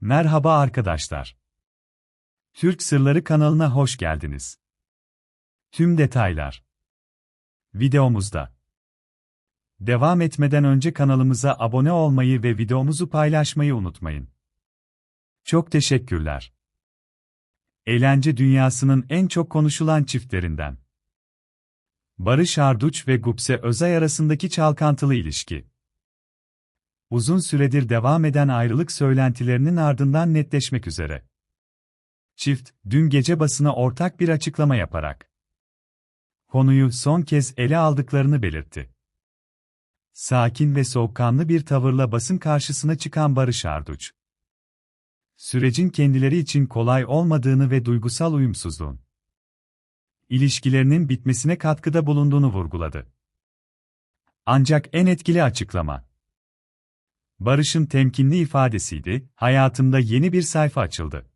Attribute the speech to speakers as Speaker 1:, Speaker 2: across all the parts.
Speaker 1: Merhaba arkadaşlar. Türk Sırları kanalına hoş geldiniz. Tüm detaylar videomuzda. Devam etmeden önce kanalımıza abone olmayı ve videomuzu paylaşmayı unutmayın. Çok teşekkürler. Eğlence dünyasının en çok konuşulan çiftlerinden. Barış Arduç ve Gupse Özay arasındaki çalkantılı ilişki. Uzun süredir devam eden ayrılık söylentilerinin ardından netleşmek üzere. Çift, dün gece basına ortak bir açıklama yaparak konuyu son kez ele aldıklarını belirtti. Sakin ve soğukkanlı bir tavırla basın karşısına çıkan Barış Arduç, sürecin kendileri için kolay olmadığını ve duygusal uyumsuzluğun ilişkilerinin bitmesine katkıda bulunduğunu vurguladı. Ancak en etkili açıklama Barış'ın temkinli ifadesiydi, hayatımda yeni bir sayfa açıldı.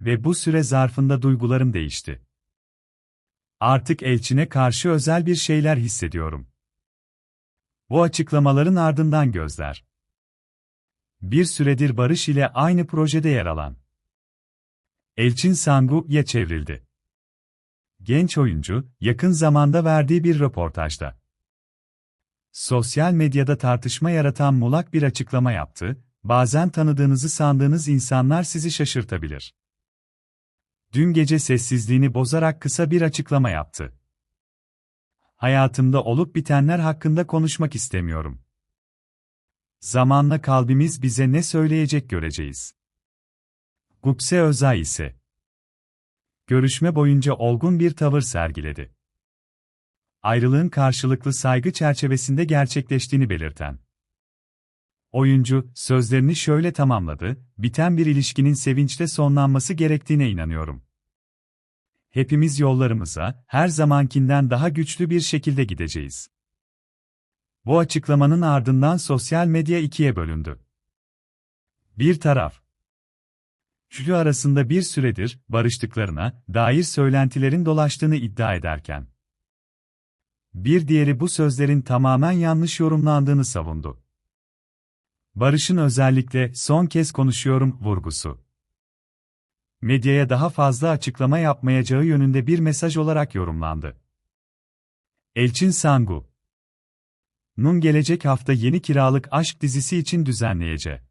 Speaker 1: Ve bu süre zarfında duygularım değişti. Artık Elçin'e karşı özel bir şeyler hissediyorum. Bu açıklamaların ardından gözler. Bir süredir Barış ile aynı projede yer alan Elçin Sangu'ya çevrildi. Genç oyuncu, yakın zamanda verdiği bir röportajda sosyal medyada tartışma yaratan mulak bir açıklama yaptı, bazen tanıdığınızı sandığınız insanlar sizi şaşırtabilir. Dün gece sessizliğini bozarak kısa bir açıklama yaptı. Hayatımda olup bitenler hakkında konuşmak istemiyorum. Zamanla kalbimiz bize ne söyleyecek göreceğiz. Gupse Özay ise görüşme boyunca olgun bir tavır sergiledi ayrılığın karşılıklı saygı çerçevesinde gerçekleştiğini belirten oyuncu, sözlerini şöyle tamamladı, biten bir ilişkinin sevinçle sonlanması gerektiğine inanıyorum. Hepimiz yollarımıza, her zamankinden daha güçlü bir şekilde gideceğiz. Bu açıklamanın ardından sosyal medya ikiye bölündü. Bir taraf, Üçlü arasında bir süredir barıştıklarına dair söylentilerin dolaştığını iddia ederken, bir diğeri bu sözlerin tamamen yanlış yorumlandığını savundu. Barış'ın özellikle son kez konuşuyorum vurgusu. Medyaya daha fazla açıklama yapmayacağı yönünde bir mesaj olarak yorumlandı. Elçin Sangu Nun gelecek hafta yeni kiralık aşk dizisi için düzenleyeceği